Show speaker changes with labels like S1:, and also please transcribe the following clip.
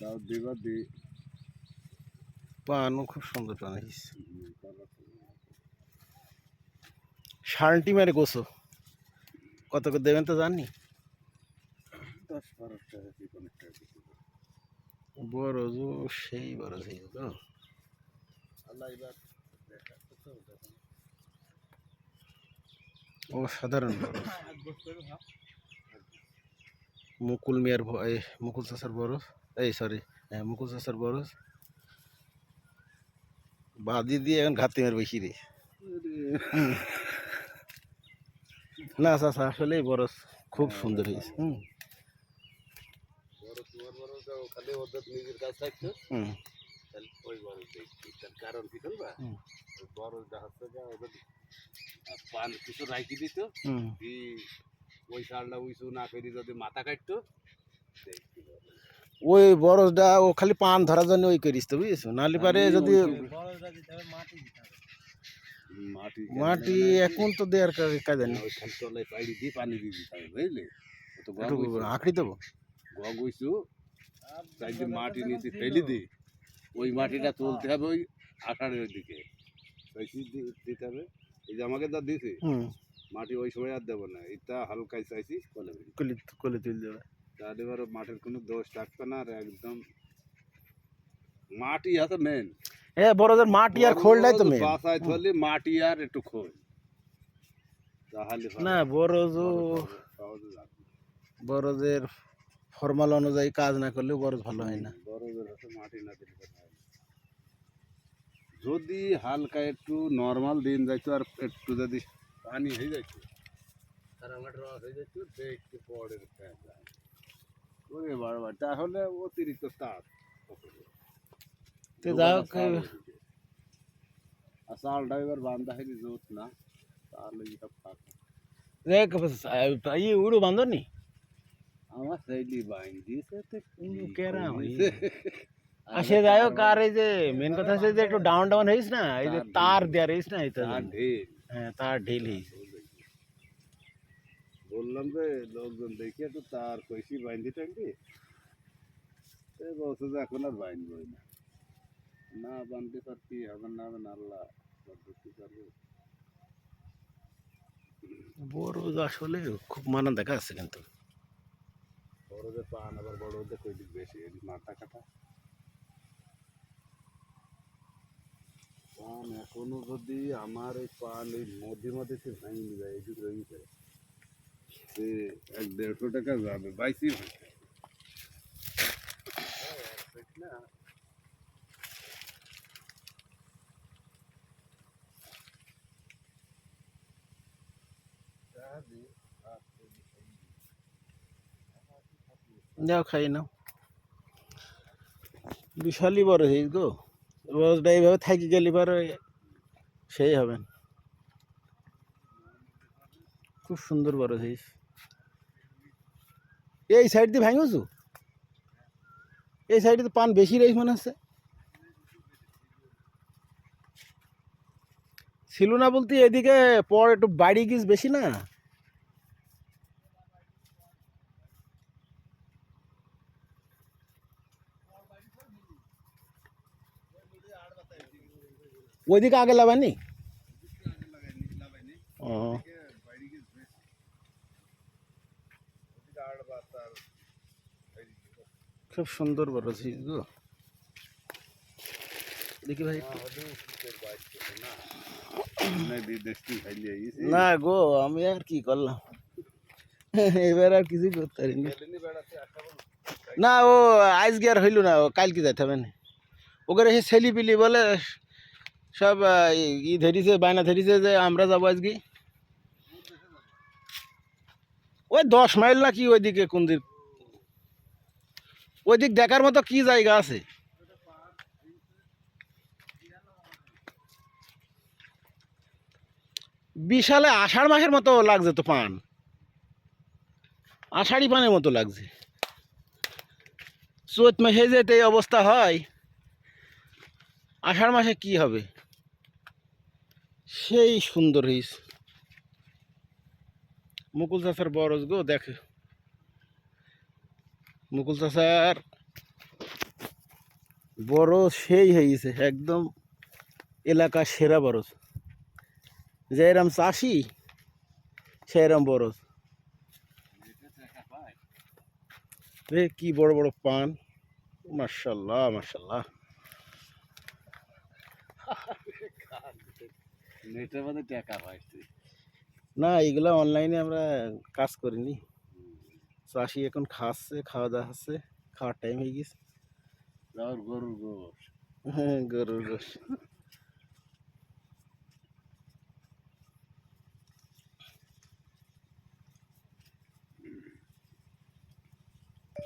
S1: তাও দিবার দি
S2: পানও খুব সুন্দর পান শালটি মেরে গোসো কত করে দেবেন তো জানি
S1: দশ বারো টাকা কি কোনো টাকা
S2: বড় সেই বড় সেই তো
S1: আল্লাহ এবার
S2: বড় মুকুল মিয়ার মুকুল চাষার বরস এই সরি হ্যাঁ মুকুল চাষার বরস বাদি দিয়ে এখন ঘাতি মের বেশি রে না চাষা আসলে বরস খুব সুন্দর হয়েছে হুম।
S1: নিজের থাকতো ওই বড় দেখছি তার কারণ কি জানবা
S2: হুম।
S1: ওই বড় জাহাজটা যা ওদের আহ, পান কিছু রাখি দিত
S2: হুম।
S1: ওই শালটা উইসু না যদি মাথা কাটতো।
S2: ওই বরসটা ও খালি পান ধরার জন্য ওই করিস তো বুঝেছ? নালি পারে যদি
S1: মাটি
S2: মাটি এখন তো দেওয়ার কাজে
S1: খালি তলায় দিয়ে পানি দিয়ে দিতে হবে বুঝলে?
S2: আঁকড়ি দেবো?
S1: গগ হইছু তাই যে মাটি নিতে ফেলে দি। ওই মাটিটা তুলতে হবে ওই আষাঢ়ের দিকে। দিতে হবে? এই যে আমাকে যা দিছে। মাটি ওই সময় আর দেবো না এটা হালকাই চাইছি কলি
S2: কলি তুল দেবে
S1: তাহলে এবার মাটির কোনো দোষ থাকবে না আর একদম মাটি মেন
S2: এ বড়দের মাটি আর খোলটাই তো মেন
S1: বাসায় মাটি আর একটু খোল। তাহলে
S2: না। বরজের ফরমাল অনুযায়ী কাজ না করলেও বরজ ভালো হয় না।
S1: বরফের হাতে মাটি না দিলে। যদি হালকা একটু নর্মাল দিন যাইতো আর একটু যদি পানি হয়ে যাইতো রাঙাট রস হয়ে যাইতো দেখতে ফ্যান। ওরে বারবার তাহলে অতিরিক্ত তাপ
S2: তো যাই হোক,
S1: আর চাল ড্রাইভার বান্ধা হয়ে জোত না। তাহলে এটা ফাঁকা।
S2: দেখ ই উড়ো বান্ধব নি?
S1: আমার সেইলি বাইন দিয়েছে তো কি
S2: কেরা
S1: করেছে?
S2: আর সে যাই হোক আর এই যে মেন কথা হচ্ছে যে একটু ডাউন ডাউন হয়েছ না এই যে
S1: তার
S2: তার দেওয়ার হয়েছ না এটা
S1: তার ঢের
S2: হ্যাঁ তার ঢিল হয়েছে।
S1: বললাম যে লোকজন দেখে একটু তার কইসি বাইন্দি টাঙ্গি সে বলছে যে এখন আর বাইনবই না। না বান্ধি তার কি হবে না হবে না আল্লাহ করবে
S2: বরজ আসলে খুব মানা দেখা আছে কিন্তু।
S1: বড়দের পান আবার বড়দের কই দিক বেশি মাথা কাটা। পান এখনও যদি আমার এই পান এই মধ্যে মধ্যে সে ভাঙিয়ে যায় এদিক রয়ে যায় এক দেড়শো টাকা যাবে বাইশি
S2: যাও, খাই নাও। বিশালই বড় হয়েছ গো। এইভাবে থাকি গেলে পরে সেই হবে খুব সুন্দর বড় হয়েছ এই সাইড দিয়ে ভাঙছো এই সাইডে তো পান বেশি রয়েছে মনে হচ্ছে। ছিল না বলতে এদিকে পর একটু বাড়ি গিস বেশি না? ওইদিকে আগে লাগানি ও। খুব সুন্দর বড় ছিল গো দেখি ভাই একটু।
S1: বিদেশি খাইলে আইছি
S2: না গো আমি আর কি করলাম এবার আর কিছু করতে পারিনি
S1: বেড়াতে আসা বল
S2: না ও আজকে আর হইল না ও কালকে যাইতে হবে না ওকে এসে ছেলি পিলি বলে সব আহ, ই- ই ধরিছে বায়না ধরিছে যে আমরা যাব আজকে ওই দশ মাইল না কি ওইদিকে কোন দিক? ওইদিক দেখার মতো কি জায়গা আছে? বিশালে আষাঢ় মাসের মতো লাগছে তো পান। আষাঢ়ি পানের মতো লাগছে। চৈত মাসে যেতে এই অবস্থা হয়, আষাঢ় মাসে কি হবে? সেই সুন্দর হইস মুকুল চাষার বরজ গো, দেখ। মুকুল চাষার বড় সেই হয়েছে একদম এলাকা সেরা বরজ। যে এরম চাষি, সেরম বরজ। রে কি বড় বড় পান। মার্শাল্লাহ মার্শাল্লাহ
S1: নেটের মধ্যে টাকা পাইছি।
S2: না এগুলা অনলাইনে আমরা কাজ করিনি। চাষি এখন খাচ্ছে খাওয়া দাওয়া হচ্ছে খাওয়ার টাইম হয়ে গেছে।
S1: আর গরুর গোশ।
S2: হ্যাঁ গরুর গোশ।